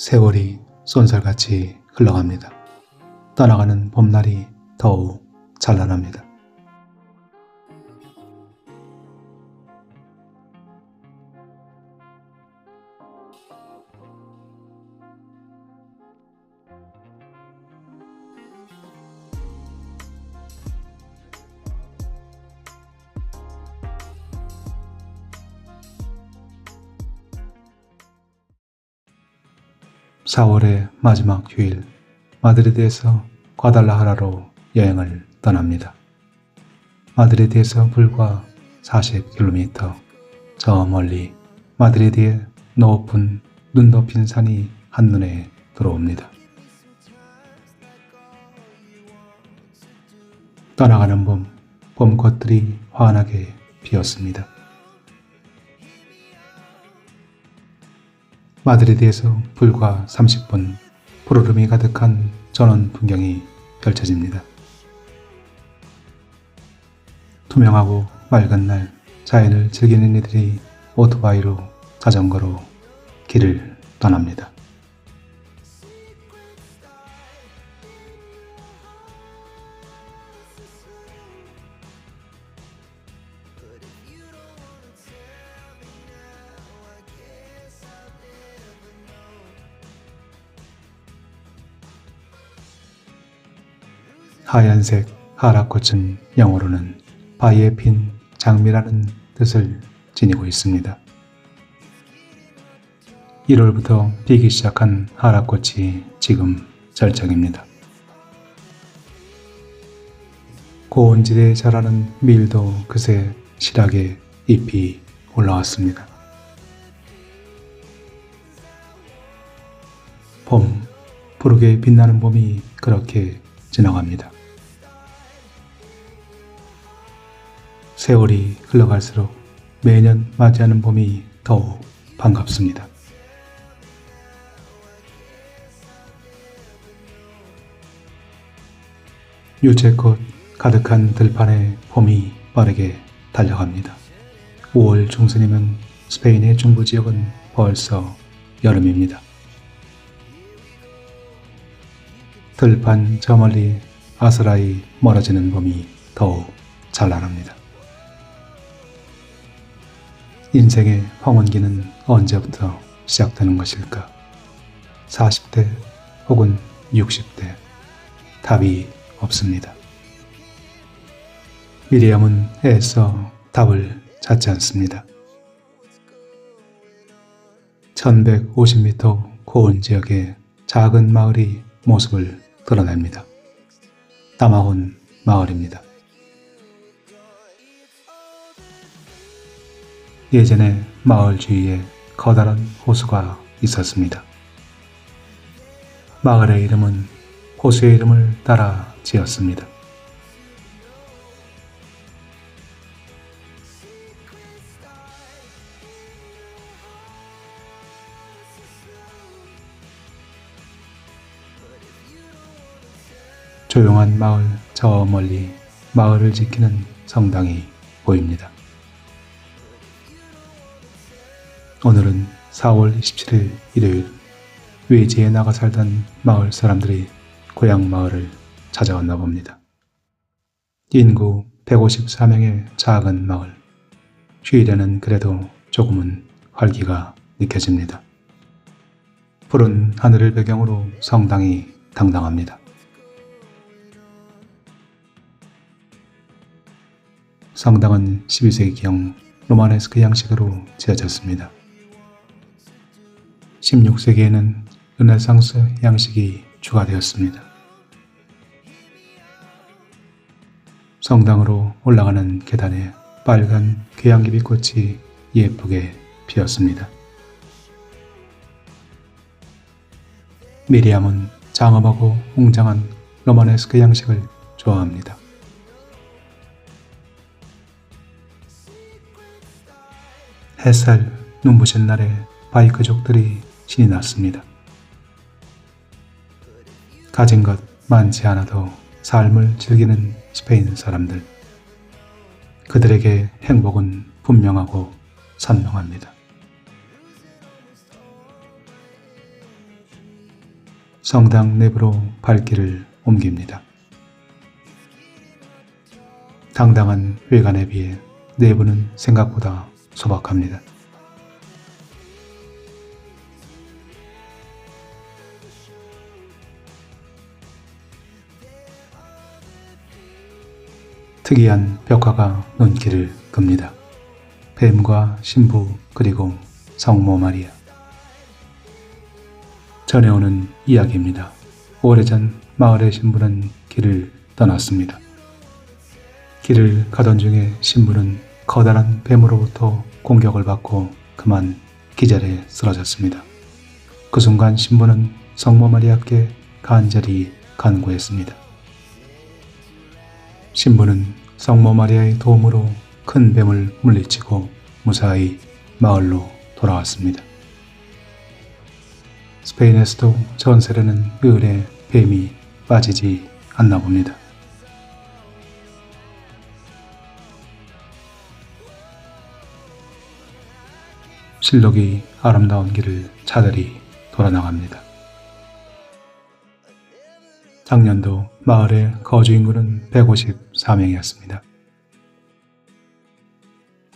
세월이 쏜살같이 흘러갑니다. 떠나가는 봄날이 더욱 찬란합니다. (4월의) 마지막 휴일 마드리드에서 과달라하라로 여행을 떠납니다. 마드리드에서 불과 40km 저 멀리 마드리드의 높은 눈 덮인 산이 한눈에 들어옵니다. 떠나가는 봄, 봄꽃들이 환하게 피었습니다. 마드리드에서 불과 30분 푸르름이 가득한 전원 풍경이 펼쳐집니다. 투명하고 맑은 날 자연을 즐기는 이들이 오토바이로 자전거로 길을 떠납니다. 하얀색 하락꽃은 영어로는 바위에 핀 장미라는 뜻을 지니고 있습니다. 1월부터 피기 시작한 하락꽃이 지금 절정입니다. 고온지대에 자라는 밀도 그새 실하게 잎이 올라왔습니다. 봄, 푸르게 빛나는 봄이 그렇게 지나갑니다. 세월이 흘러갈수록 매년 맞이하는 봄이 더욱 반갑습니다. 유채꽃 가득한 들판에 봄이 빠르게 달려갑니다. 5월 중순이면 스페인의 중부 지역은 벌써 여름입니다. 들판 저 멀리 아스라이 멀어지는 봄이 더욱 찬란합니다. 인생의 황혼기는 언제부터 시작되는 것일까? 40대 혹은 60대 답이 없습니다. 미리암은 애써 답을 찾지 않습니다. 1150m 고온 지역의 작은 마을이 모습을 드러냅니다. 따마혼 마을입니다. 예전에 마을 주위에 커다란 호수가 있었습니다. 마을의 이름은 호수의 이름을 따라 지었습니다. 조용한 마을 저 멀리 마을을 지키는 성당이 보입니다. 오늘은 4월 27일 일요일 외지에 나가 살던 마을 사람들이 고향 마을을 찾아왔나 봅니다. 인구 154명의 작은 마을. 휴일에는 그래도 조금은 활기가 느껴집니다. 푸른 하늘을 배경으로 성당이 당당합니다. 성당은 12세기경 로마네스크 양식으로 지어졌습니다. 16세기에는 르네상스 양식이 추가되었습니다. 성당으로 올라가는 계단에 빨간 괴양기비 꽃이 예쁘게 피었습니다. 미리암은 장엄하고 웅장한 로마네스크 양식을 좋아합니다. 햇살 눈부신 날에 바이크족들이 신이 났습니다. 가진 것 많지 않아도 삶을 즐기는 스페인 사람들. 그들에게 행복은 분명하고 선명합니다. 성당 내부로 발길을 옮깁니다. 당당한 외관에 비해 내부는 생각보다 소박합니다. 특이한 벽화가 눈길을 끕니다. 뱀과 신부 그리고 성모 마리아. 전해오는 이야기입니다. 오래전 마을의 신부는 길을 떠났습니다. 길을 가던 중에 신부는 커다란 뱀으로부터 공격을 받고 그만 기절해 쓰러졌습니다. 그 순간 신부는 성모 마리아께 간절히 간구했습니다. 신부는 성모 마리아의 도움으로 큰 뱀을 물리치고 무사히 마을로 돌아왔습니다. 스페인에서도 전설에는 을에 뱀이 빠지지 않나 봅니다. 실록이 아름다운 길을 차들이 돌아나갑니다. 작년도 마을의 거주 인구는 154명이었습니다.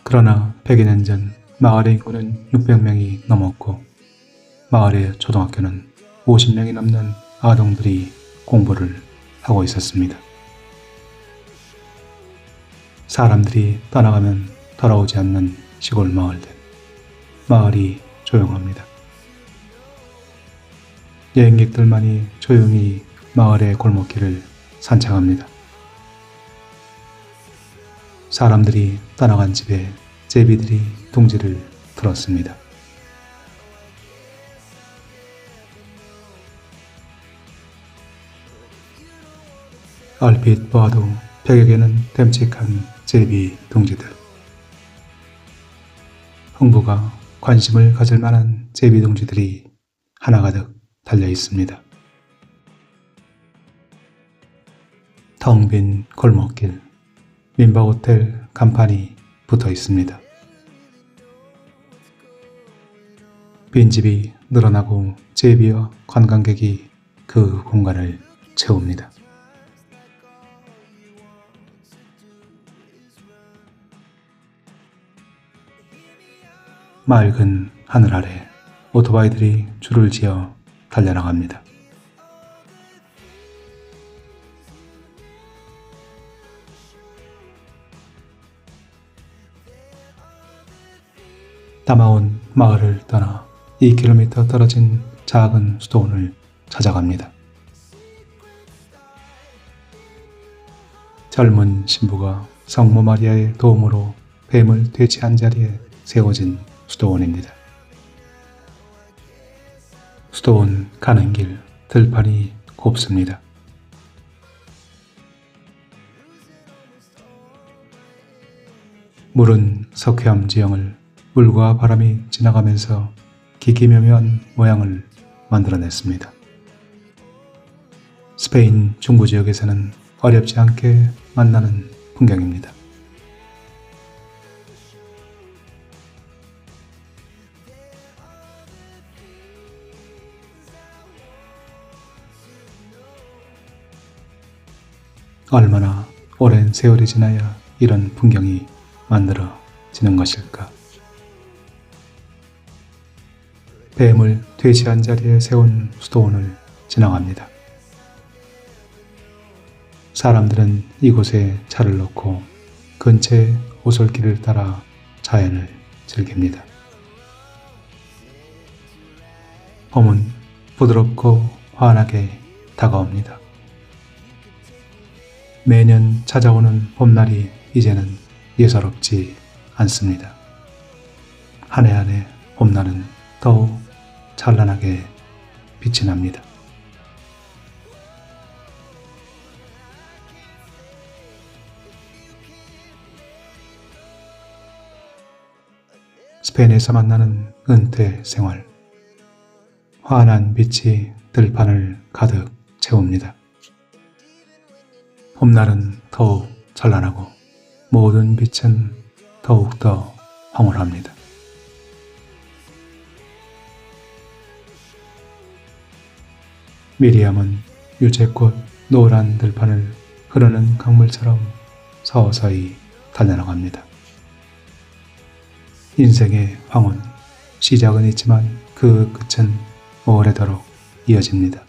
그러나 100여 년 전 마을의 인구는 600명이 넘었고 마을의 초등학교는 50명이 넘는 아동들이 공부를 하고 있었습니다. 사람들이 떠나가면 돌아오지 않는 시골 마을들. 마을이 조용합니다. 여행객들만이 조용히 마을의 골목길을 산책합니다. 사람들이 떠나간 집에 제비들이 둥지를 틀었습니다. 얼핏 보아도 벽에 개는 댐직한 제비 둥지들. 흥부가 관심을 가질 만한 제비 둥지들이 하나가득 달려 있습니다. 텅 빈 골목길, 민박호텔 간판이 붙어 있습니다. 빈집이 늘어나고 제비와 관광객이 그 공간을 채웁니다. 맑은 하늘 아래 오토바이들이 줄을 지어 달려나갑니다. 남아온 마을을 떠나 2km 떨어진 작은 수도원을 찾아갑니다. 젊은 신부가 성모 마리아의 도움으로 뱀을 퇴치한 자리에 세워진 수도원입니다. 수도원 가는 길 들판이 곱습니다. 물은 석회암 지형을 물과 바람이 지나가면서 기기묘묘한 모양을 만들어냈습니다. 스페인 중부 지역에서는 어렵지 않게 만나는 풍경입니다. 얼마나 오랜 세월이 지나야 이런 풍경이 만들어지는 것일까? 뱀을 돼지한 자리에 세운 수도원을 지나갑니다. 사람들은 이곳에 차를 놓고 근처의 오솔길을 따라 자연을 즐깁니다. 봄은 부드럽고 환하게 다가옵니다. 매년 찾아오는 봄날이 이제는 예사롭지 않습니다. 한 해 한 해 봄날은 더욱 찬란하게 빛이 납니다. 스페인에서 만나는 은퇴 생활. 환한 빛이 들판을 가득 채웁니다. 봄날은 더욱 찬란하고 모든 빛은 더욱더 황홀합니다. 미리암은 유채꽃 노란 들판을 흐르는 강물처럼 서서히 달려나갑니다. 인생의 황혼, 시작은 있지만 그 끝은 오래도록 이어집니다.